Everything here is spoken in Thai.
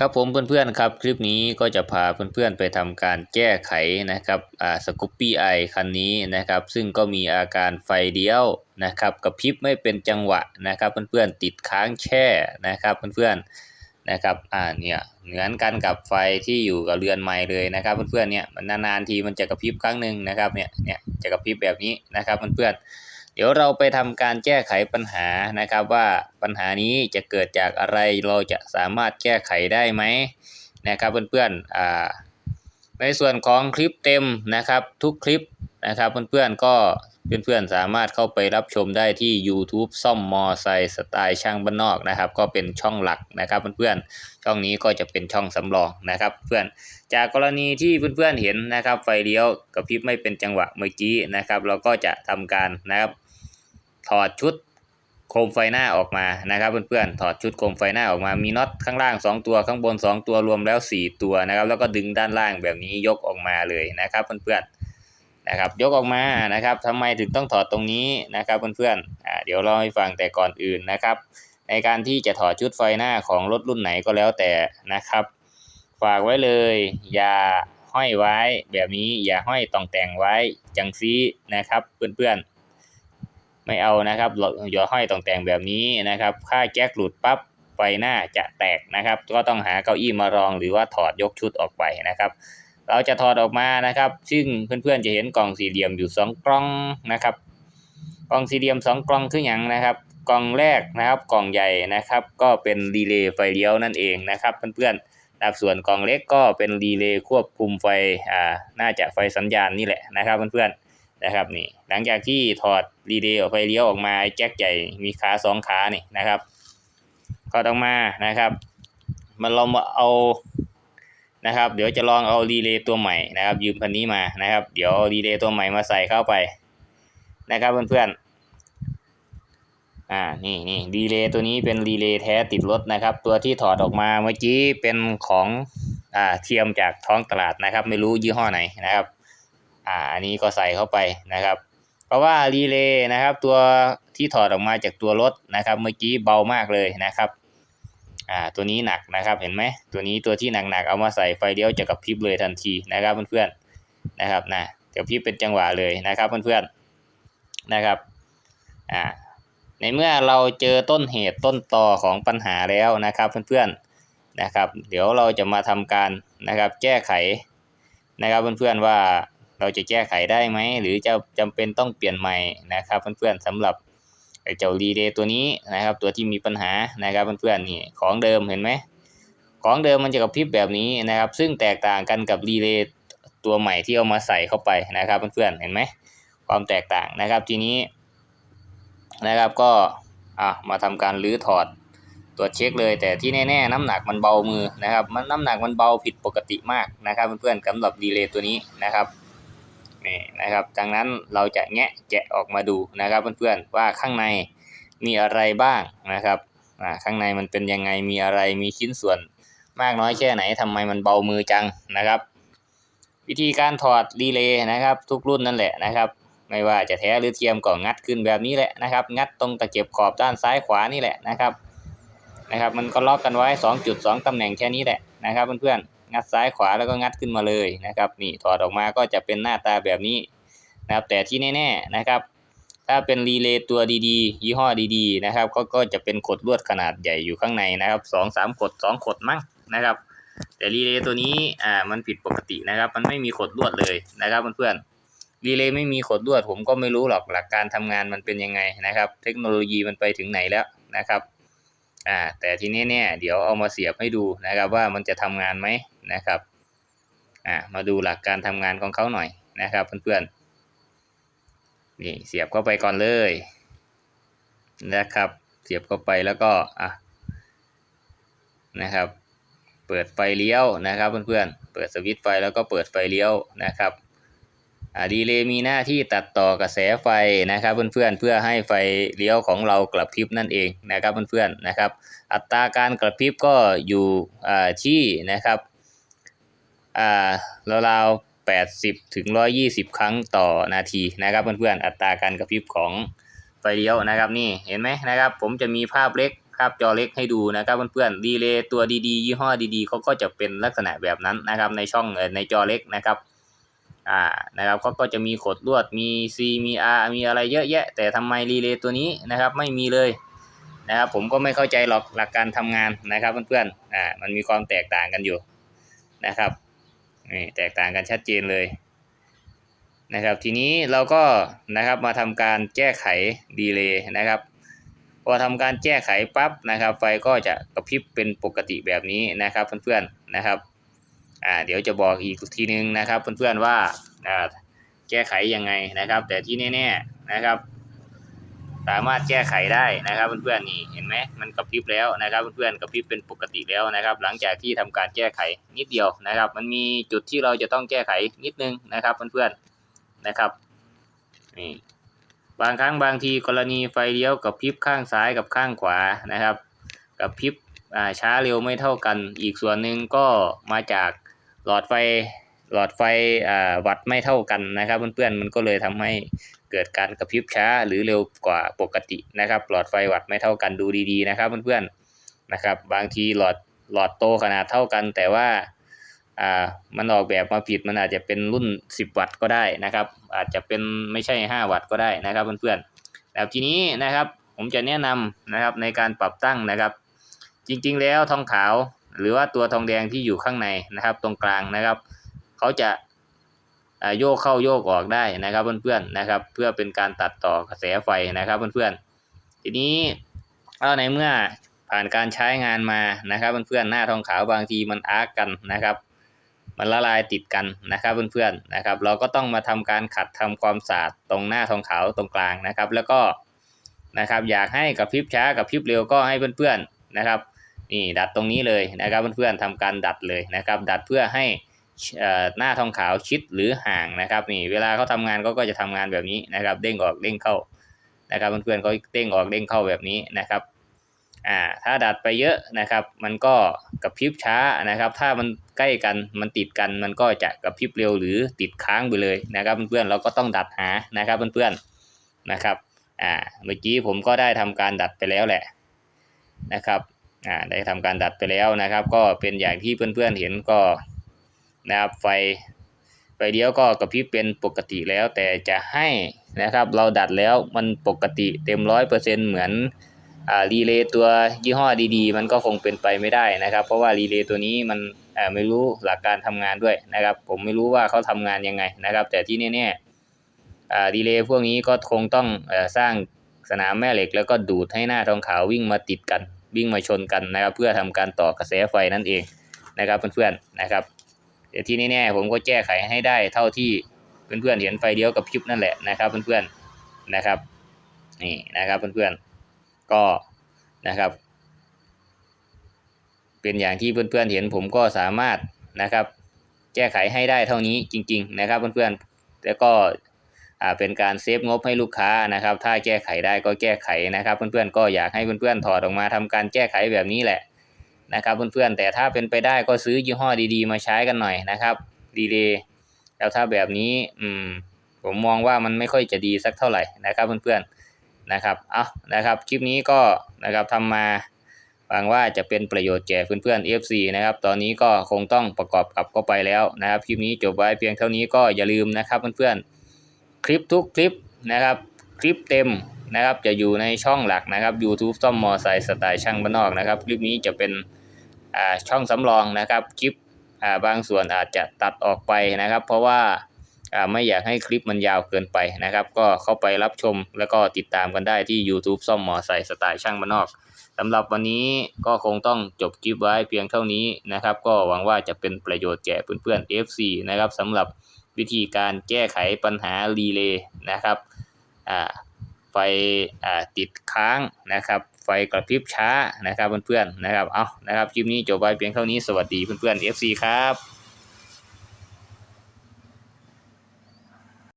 ครับผมเพื่อนๆครับคลิปนี้ก็จะพาเพื่อนๆไปทำการแก้ไขนะครับอ่าสกูปปี้ไอคันนี้นะครับ ซึ่งก็มีอาการไฟเลี้ยวนะครับกระพริบไม่เป็นจังหวะนะครับ เพื่อนๆติดค้างแช่นะครับ เพื่อนๆนะครับอ่าเนี่ยเหมือนกันกับไฟที่อยู่กับเรือนใหม่เลยนะครับ เพื่อนๆเนี่ยมันนานๆทีมันจะกระพริบครั้งหนึ่งนะครับเนี่ยเนี่ยจะกระพริบแบบนี้นะครับเพื่อนๆ เดี๋ยวเราไปทำการแก้ไขปัญหานะครับ ว่าปัญหานี้จะเกิดจากอะไรเราจะสามารถแก้ไขได้ไหมนะครับเพื่อนๆอ่าในส่วนของคลิปเต็มนะครับทุกคลิปนะครับเพื่อนๆก็เพื่อนๆสามารถเข้าไปรับชมได้ที่ YouTube ซ่อมมอไซค์สไตล์ช่างบ้านนอกนะครับ ก็เป็นช่องหลักนะครับเพื่อนๆช่องนี้ก็จะเป็นช่องสำรองนะครับ เพื่อนจากกรณีที่เพื่อนๆเห็นนะครับ ไฟเลี้ยวกระพริบไม่เป็นจังหวะเมื่อกี้นะครับ เราก็จะทำการนะครับ ถอดชุดโคมไฟหน้าออกมานะครับเพื่อนๆถอดชุดโคมไฟหน้าออกมามีน็อตข้างล่าง 2 ตัวข้างบน 2 ตัวรวมแล้ว 4 ตัวนะครับแล้วก็ดึงด้านล่างแบบนี้ยกออกมาเลยนะครับเพื่อนๆนะครับยกออกมานะครับทำไมถึงต้องถอดตรงนี้นะครับเพื่อนๆเดี๋ยวเล่าให้ฟังแต่ก่อนอื่นนะครับ ในการที่จะถอดชุดไฟหน้าของรถรุ่นไหนก็แล้วแต่นะครับ ฝากไว้เลย อย่าห้อยไว้แบบนี้อย่าห้อยต่องแต่งไว้จังซีนะครับเพื่อนๆ ไม่เอานะครับอย่าห้อยต่องแต่งแบบนี้นะครับ ค่าแก๊กหลุดปั๊บไฟหน้าจะแตกนะครับ ก็ต้องหาเก้าอี้มารองหรือว่าถอดยกชุดออกไปนะครับ เราจะถอดออกมานะครับ ซึ่งเพื่อนๆจะเห็นกล่องสี่เหลี่ยมอยู่สองกล่องนะครับ กล่องสี่เหลี่ยมสองกล่องคืออย่างนะครับกล่องแรกนะครับกล่องใหญ่นะครับ ก็เป็นรีเลย์ไฟเลี้ยวนั่นเองนะครับ เพื่อนๆนะครับส่วนกล่องเล็กก็เป็นรีเลย์ควบคุมไฟอ่าน่าจะไฟสัญญาณนี่แหละนะครับเพื่อนๆ นะครับนี่หลังจากที่ถอดรีเลย์ออกไฟเลี้ยวออกมาไอ้แจ็คใหญ่มีขาสองขานี่นะครับถอดออกมานะครับ มันเรามาเอานะครับ เดี๋ยวจะลองเอารีเลย์ตัวใหม่นะครับ ยืมพันนี้มานะครับ เดี๋ยวรีเลย์ตัวใหม่มาใส่เข้าไปนะครับเพื่อนๆอ่านี่นี่รีเลย์ตัวนี้เป็นรีเลย์แท้ติดรถนะครับ ตัวที่ถอดออกมาเมื่อกี้เป็นของอ่าเทียมจากท้องตลาดนะครับ ไม่รู้ยี่ห้อไหนนะครับ อ่าอันนี้ก็ใส่เข้าไปนะครับ เพราะว่ารีเลย์นะครับ ตัวที่ถอดออกมาจากตัวรถนะครับ เมื่อกี้เบามากเลยนะครับอ่าตัวนี้หนักนะครับเห็นไหมตัวนี้ตัวที่หนักๆเอามาใส่ไฟเลี้ยวจะกระพริบเลยทันทีนะครับเพื่อนๆนะครับนะเดี๋ยวพี่เป็นจังหวะเลยนะครับเพื่อนๆนะครับอ่าในเมื่อเราเจอต้นเหตุต้นต่อของปัญหาแล้วนะครับเพื่อนๆนะครับ เดี๋ยวเราจะมาทำการนะครับแก้ไขนะครับเพื่อนๆว่า เราจะแก้ไขได้ไหม หรือจะจำเป็นต้องเปลี่ยนใหม่นะครับ เพื่อนๆสำหรับเจ้ารีเลย์ตัวนี้นะครับ ตัวที่มีปัญหานะครับเพื่อนๆนี่ของเดิมเห็นไหมของเดิมมันจะกระพริบแบบนี้นะครับ ซึ่งแตกต่างกันกับรีเลย์ตัวใหม่ที่เอามาใส่เข้าไปนะครับเพื่อนๆเห็นไหมความแตกต่างนะครับทีนี้นะครับก็อะมาทำการรื้อถอดตรวจเช็คเลย แต่ที่แน่ๆน้ำหนักมันเบามือนะครับมันน้ำหนักมันเบาผิดปกติมากนะครับเพื่อนๆสำหรับรีเลย์ตัวนี้นะครับ นี่นะครับดังนั้นเราจะแงะแกะออกมาดูนะครับเพื่อนๆว่าข้างในมีอะไรบ้างนะครับข้างในมันเป็นยังไงมีอะไรมีชิ้นส่วนมากน้อยแค่ไหนทำไมมันเบามือจังนะครับ วิธีการถอดรีเลย์นะครับ ทุกรุ่นนั่นแหละนะครับไม่ว่าจะแท้หรือเทียมก็งัดขึ้นแบบนี้แหละนะครับ งัดตรงตะเข็บขอบด้านซ้ายขวานี่แหละนะครับนะครับ มันก็ล็อกกันไว้2 2ตำแหน่งแค่นี้แหละนะครับเพื่อนๆ งัดซ้ายขวาแล้วก็งัดขึ้นมาเลยนะครับ นี่ถอดออกมาก็จะเป็นหน้าตาแบบนี้นะครับ แต่ที่แน่ๆนะครับ ถ้าเป็นรีเลย์ตัวดีๆ ยี่ห้อดีๆนะครับก็ก็จะเป็นขดลวดขนาดใหญ่อยู่ข้างในนะครับสองสามขดสองขดมั้งนะครับ แต่รีเลย์ตัวนี้อ่ามันผิดปกตินะครับ มันไม่มีขดลวดเลยนะครับเพื่อนๆรีเลย์ไม่มีขดลวด ผมก็ไม่รู้หรอกหลักการทำงานมันเป็นยังไงนะครับ เทคโนโลยีมันไปถึงไหนแล้วนะครับอ่าแต่ทีนี้เนี่ยเดี๋ยวเอามาเสียบให้ดูนะครับว่ามันจะทำงานไหม นะครับอ่ามาดูหลักการทำงานของเขาหน่อยนะครับเพื่อนๆนี่เสียบเข้าไปก่อนเลยนะครับเสียบเข้าไปแล้วก็อะนะครับ เปิดไฟเลี้ยวนะครับเพื่อนๆเปิดสวิตช์ไฟแล้วก็เปิดไฟเลี้ยวนะครับอ่าดีเลย์มีหน้าที่ตัดต่อกระแสไฟนะครับเพื่อนๆเพื่อให้ไฟเลี้ยวของเรากระพริบนั่นเองนะครับเพื่อนๆนะครับ อัตราการกระพริบก็อยู่อ่าที่นะครับ อ่าราวๆ80ถึง120ครั้งต่อนาทีนะครับเพื่อนๆอัตราการกระพริบของไฟเลี้ยวนะครับนี่เห็นไหมนะครับ ผมจะมีภาพเล็กภาพจอเล็กให้ดูนะครับเพื่อนๆดีเลย์ตัวดีๆ ยี่ห้อดีๆเขาก็จะเป็นลักษณะแบบนั้นนะครับ ในช่องในจอเล็กนะครับอ่านะครับเขาก็จะมีขดลวดมี C มี R มีอะไรเยอะแยะ แต่ทำไมรีเลย์ตัวนี้นะครับไม่มีเลยนะครับผมก็ไม่เข้าใจหรอกหลักการทำงานนะครับเพื่อนๆอ่ามันมีความแตกต่างกันอยู่นะครับ นี่แตกต่างกันชัดเจนเลยนะครับ ทีนี้เราก็นะครับมาทำการแก้ไขดีเลย์นะครับ พอทำการแก้ไขปั๊บนะครับ ไฟก็จะกระพริบเป็นปกติแบบนี้นะครับเพื่อนๆนะครับอ่าเดี๋ยวจะบอกอีกทีนึงนะครับเพื่อนๆว่าอ่าแก้ไขยังไงนะครับ แต่ที่แน่ๆนะครับ สามารถแก้ไขได้นะครับเพื่อนๆนี่เห็นไหมมันกระพริบแล้วนะครับเพื่อนๆกระพริบเป็นปกติแล้วนะครับ หลังจากที่ทำการแก้ไขนิดเดียวนะครับ มันมีจุดที่เราจะต้องแก้ไขนิดนึงนะครับเพื่อนๆนะครับนี่บางครั้งบางทีกรณีไฟเลี้ยวกับพริบข้างซ้ายกับข้างขวานะครับ กับพริบอ่าช้าเร็วไม่เท่ากัน อีกส่วนหนึ่งก็มาจากหลอดไฟหลอดไฟอ่าวัดไม่เท่ากันนะครับ เพื่อนๆมันก็เลยทำให้ กิดการกระพริบช้าหรือเร็วกว่าปกตินะครับ หลอดไฟวัดไม่เท่ากันดูดีๆนะครับเพื่อนๆนะครับบางทีหลอดหลอดโตขนาดเท่ากัน แต่ว่าอ่ามันออกแบบมาผิดมันอาจจะเป็นรุ่น 10 วัตต์ก็ได้นะครับ อาจจะเป็นไม่ใช่ 5 วัตต์ก็ได้นะครับเพื่อนๆแล้วทีนี้นะครับผมจะแนะนำนะครับในการปรับตั้งนะครับ จริงๆแล้วทองขาวหรือว่าตัวทองแดงที่อยู่ข้างในนะครับ ตรงกลางนะครับ เขาจะ โยกเข้าโยกออกได้นะครับเพื่อนๆนะครับ เพื่อเป็นการตัดต่อกระแสไฟนะครับเพื่อนๆทีนี้เอาในเมื่อผ่านการใช้งานมานะครับเพื่อนๆหน้าทองขาวบางทีมันอาร์กกันนะครับ มันละลายติดกันนะครับเพื่อนๆนะครับ เราก็ต้องมาทำการขัดทำความสะอาดตรงหน้าทองขาวตรงกลางนะครับ แล้วก็นะครับอยากให้กับพริบช้ากับพริบเร็วก็ให้เพื่อนๆนะครับนี่ดัดตรงนี้เลยนะครับเพื่อนๆทำการดัดเลยนะครับ ดัดเพื่อให้ หน้าทองขาวชิดหรือห่างนะครับนี่เวลาเขาทำงานเขาก็จะทำงานแบบนี้นะครับเด้งออกเด้งเข้านะครับเพื่อนๆเขาเด้งออกเด้งเข้าแบบนี้นะครับอ่าถ้าดัดไปเยอะนะครับ มันก็กระพริบช้านะครับ ถ้ามันใกล้กันมันติดกันมันก็จะกระพริบเร็วหรือติดค้างไปเลยนะครับเพื่อนๆเราก็ต้องดัดหานะครับเพื่อนๆนะครับอ่าเมื่อกี้ผมก็ได้ทำการดัดไปแล้วแหละนะครับอ่าได้ทำการดัดไปแล้วนะครับ ก็เป็นอย่างที่เพื่อนๆเห็นก็ นะครับไฟไฟเลี้ยวก็กระพริบเป็นปกติแล้ว แต่จะให้นะครับเราดัดแล้วมันปกติเต็มร้อยเปอร์เซ็นเหมือนอ่ารีเลย์ตัวยี่ห้อดีๆ มันก็คงเป็นไปไม่ได้นะครับ เพราะว่ารีเลย์ตัวนี้มันอ่าไม่รู้หลักการทำงานด้วยนะครับ ผมไม่รู้ว่าเขาทำงานยังไงนะครับ แต่ที่แน่ๆอ่ารีเลย์พวกนี้ก็คงต้องเอ่อสร้างสนามแม่เหล็ก แล้วก็ดูดให้หน้าทองขาววิ่งมาติดกันวิ่งมาชนกันนะครับ เพื่อทำการต่อกระแสไฟนั่นเองนะครับเพื่อนๆนะครับ แต่ที่แน่ๆผมก็แก้ไขให้ได้เท่าที่เพื่อนๆเห็นไฟเดียวกับพริบนั่นแหละนะครับ เพื่อนๆนะครับนี่นะครับเพื่อนๆก็นะครับ เป็นอย่างที่เพื่อนๆเห็นผมก็สามารถนะครับ แก้ไขให้ได้เท่านี้จริง ๆ นะครับ เพื่อนๆแล้วก็เป็นการเซฟงบให้ลูกค้านะครับ ถ้าแก้ไขได้ก็แก้ไขนะครับ เพื่อนๆก็อยากให้เพื่อนๆถอดออกมาทำการแก้ไขแบบนี้แหละ นะครับเพื่อนๆแต่ถ้าเป็นไปได้ก็ซื้อยี่ห้อดีๆ มาใช้กันหน่อยนะครับดีเลย์แล้วถ้าแบบนี้อืมผมมองว่ามันไม่ค่อยจะดีสักเท่าไหร่นะครับเพื่อนๆนะครับเอานะครับคลิปนี้ก็นะครับทำมาหวังว่าจะเป็นประโยชน์แก่เพื่อนๆ FC นะครับตอนนี้ก็คงต้องประกอบกับก็ไปแล้วนะครับคลิปนี้จบไว้เพียงเท่านี้ก็อย่าลืมนะครับเพื่อนๆคลิปทุกคลิปนะครับคลิปเต็มนะครับจะอยู่ในช่องหลักนะครับ YouTube ซ่อมมอไซค์สไตล์ช่างบ้านนอกนะครับ คลิปนี้จะเป็น ช่องสำรองนะครับคลิปบางส่วนอาจจะตัดออกไปนะครับ เพราะว่าไม่อยากให้คลิปมันยาวเกินไปนะครับ ก็เข้าไปรับชมแล้วก็ติดตามกันได้ที่ YouTube ซ่อมหมอไซค์สไตล์ช่างบ้านอกสำหรับวันนี้ก็คงต้องจบคลิปไว้เพียงเท่านี้นะครับ ก็หวังว่าจะเป็นประโยชน์แก่เพื่อนๆ FC นะครับสำหรับวิธีการแก้ไขปัญหารีเลย์นะครับอ่า ฟติดค้างนะครับ ไฟกระพริบช้านะครับเพื่อนๆนะครับ เอานะครับคลิปนี้จบไว้เพียงเท่านี้สวัสดีเพื่อนๆ FC ครับ